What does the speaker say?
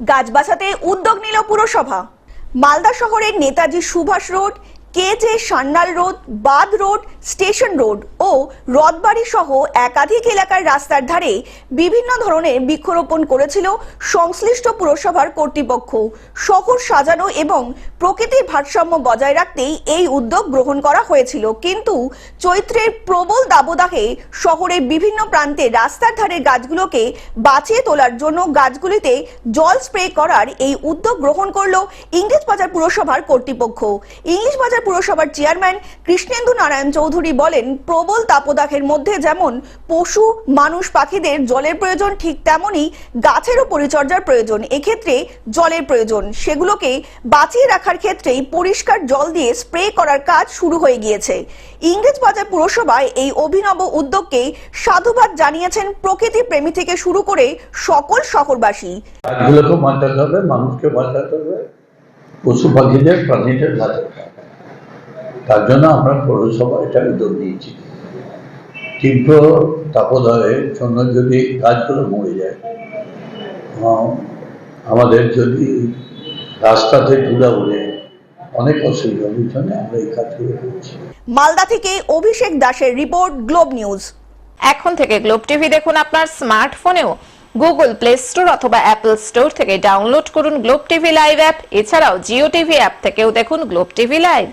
গাছ বাঁচাতে উদ্যোগ নিল পুরসভা। মালদা শহরের Netaji Subhash road K J Sanyal road বাদ রোড, স্টেশন রোড ও রথবাড়ি সহ একাধিক এলাকার রাস্তার ধারে বিভিন্ন ধরনের বৃক্ষরোপণ করেছিল সংশ্লিষ্ট পুরসভার কর্তৃপক্ষ। শহর সাজানো এবং প্রকৃতির ভারসাম্য বজায় রাখতেই এই উদ্যোগ গ্রহণ করা হয়েছিল। কিন্তু চৈত্রের প্রবল দাবদাহে শহরের বিভিন্ন প্রান্তে রাস্তার ধারে গাছগুলোকে বাঁচিয়ে তোলার জন্য গাছগুলিতে জল স্প্রে করার এই উদ্যোগ গ্রহণ করল ইংলিশ বাজার পুরসভার কর্তৃপক্ষ। ইংলিশ বাজার পুরসভার চেয়ারম্যান কৃষ্ণেন্দু নারায়ণ চৌধুরী বলেন, প্রবল তাপদাহের মধ্যে যেমন পশু, মানুষ, পাখিদের জলের প্রয়োজন ঠিক তেমনই গাছেরও পরিচর্যার প্রয়োজন। এক্ষেত্রে জলের প্রয়োজন। সেগুলোকে বাঁচিয়ে রাখার ক্ষেত্রেই পরিষ্কার জল দিয়ে স্প্রে করার কাজ শুরু হয়ে গিয়েছে। ইংরেজ বাজার পুরসভায় এই অভিনব উদ্যোগকে সাধুবাদ জানিয়েছেন প্রকৃতি প্রেমী থেকে শুরু করে সকল শহরবাসী। মানুষকে বাঁচাতে হবে পশু পাখিদের প্রাণীদের বাঁচাতে হবে। তার জন্য আমরা পৌরসভা এটা উদ্যোগ নিয়েছি। তীব্র তাপদাহের জন্য যদি গাছগুলো মরে যায় আমাদের যদি রাস্তাতে ধুলা উড়ে অনেক অসুবিধা ওই জন্য আমরা এই কাজগুলো করছি। মালদা থেকে অভিষেক দাসের রিপোর্ট গ্লোব নিউজ। এখন থেকে গ্লোব টিভি দেখুন আপনার স্মার্টফোনেও। গুগল প্লে স্টোর অথবা অ্যাপল স্টোর থেকে ডাউনলোড করুন গ্লোব টিভি লাইভ অ্যাপ। এছাড়াও জিও টিভি অ্যাপ থেকেও দেখুন গ্লোব টিভি লাইভ।